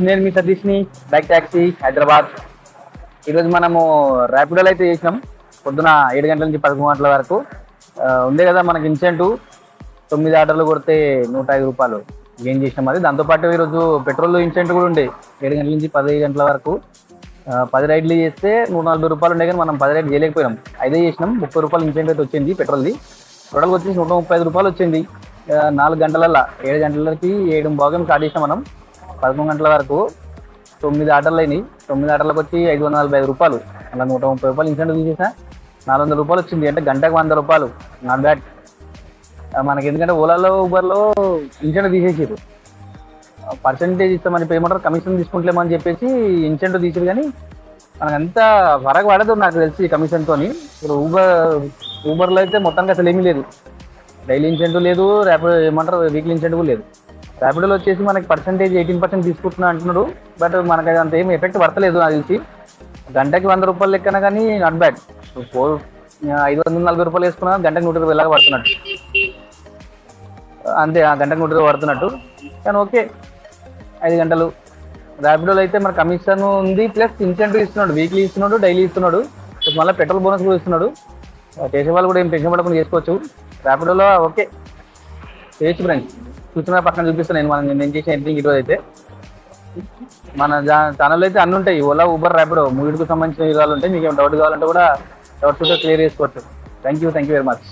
నేను మీ సతీష్ని బైక్ ట్యాక్సీ హైదరాబాద్. ఈరోజు మనము ర్యాపిడోలు అయితే చేసినాం. పొద్దున ఏడు గంటల నుంచి పదకొండు గంటల వరకు. ఉంది కదా మనకి ఇన్సెంట్. తొమ్మిది ఆర్డర్లు కొడితే నూట ఐదు రూపాయలు గెయిన్ చేసినాం అది. దాంతోపాటు ఈరోజు పెట్రోల్ ఇన్సెంట్ కూడా ఉండే. ఏడు గంటల నుంచి పది గంటల వరకు. పది రైడ్లు చేస్తే నూట నలభై రూపాయలు ఉండే కానీ మనం పది రైడ్ చేయలేకపోయినాం. ఐదే చేసినాం. ముప్పై రూపాయలు ఇన్సెంట్ అయితే వచ్చింది పెట్రోల్ది. టోటల్కి వచ్చేసి నూట ముప్పై ఐదు రూపాయలు వచ్చింది. నాలుగు గంటలల్లా ఏడు గంటలకి ఏడు భాగం స్టార్ట్ చేసినాం మనం. పదకొండు గంటల వరకు తొమ్మిది ఆటలు అయినాయి. తొమ్మిది ఆటలకు వచ్చి ఐదు వందల నలభై ఐదు రూపాయలు. అలా నూట ముప్పై రూపాయలు ఇన్సెంటివ్ తీసేసా నాలుగు వందల రూపాయలు వచ్చింది. అంటే గంటకు వంద రూపాయలు. నాట్ బ్యాట్ మనకి ఎందుకంటే ఓలాలో ఊబర్లో ఇన్సెంటివ్ తీసేసారు పర్సంటేజ్ ఇస్తామని పేమెంట్ కమిషన్ తీసుకుంటలేమని చెప్పేసి ఇన్సెంటివ్ తీసారు కానీ మనకు ఎంత వరకు పడదు నాకు తెలిసి కమిషన్తో ఇప్పుడు ఊబర్ ఊబర్లో అయితే మొత్తానికి అసలు ఏమీ లేదు. డైలీ ఇన్సెంటివ్ లేదు రేపు ఏమంటారు వీక్లీ ఇన్సెంటివ్ లేదు. ర్యాపిడోలో వచ్చేసి మనకి పర్సంటేజ్ ఎయిటీన్ పర్సెంట్ తీసుకుంటున్నా అంటున్నాడు. బట్ మనకి అది అంత ఏం ఎఫెక్ట్ పడతలేదు నాకు తెలిసి. గంటకి వంద రూపాయలు లెక్కన కానీ నాట్ బ్యాడ్ ఫోర్ ఐదు వందల నలభై రూపాయలు వేసుకున్నా గంటకి నూట ఇరవై లాగా పడుతున్నట్టు. అంతే ఆ గంటకు నూట ఇరవై పడుతున్నట్టు. కానీ ఓకే ఐదు గంటలు. ర్యాపిడోలో అయితే మన కమిషన్ ఉంది ప్లస్ ఇన్సెంటివ్ ఇస్తున్నాడు. వీక్లీ ఇస్తున్నాడు డైలీ ఇస్తున్నాడు. మళ్ళీ పెట్రోల్ బోనస్ కూడా ఇస్తున్నాడు. చేసే వాళ్ళు కూడా ఏం టెన్షన్ పడకుండా చేసుకోవచ్చు. ర్యాపిడోలో ఓకే. చేయొచ్చు ఫ్రెండ్స్ కూర్చున్న పక్కన చూపిస్తాను. నేను మనం నేను చేసిన ఎడిటింగ్ ఈరోజు అయితే. మన ఛానల్ అయితే అన్ని ఉంటాయి. ఓలా ఊబర్ ర్యాపిడో మూడింటికి సంబంధించిన వివరాలు ఉంటాయి మీకు ఏమైనా డౌట్ కావాలంటే కూడా డౌట్స్ ఉంటే క్లియర్ చేసుకోవచ్చు. Thank you thank you very much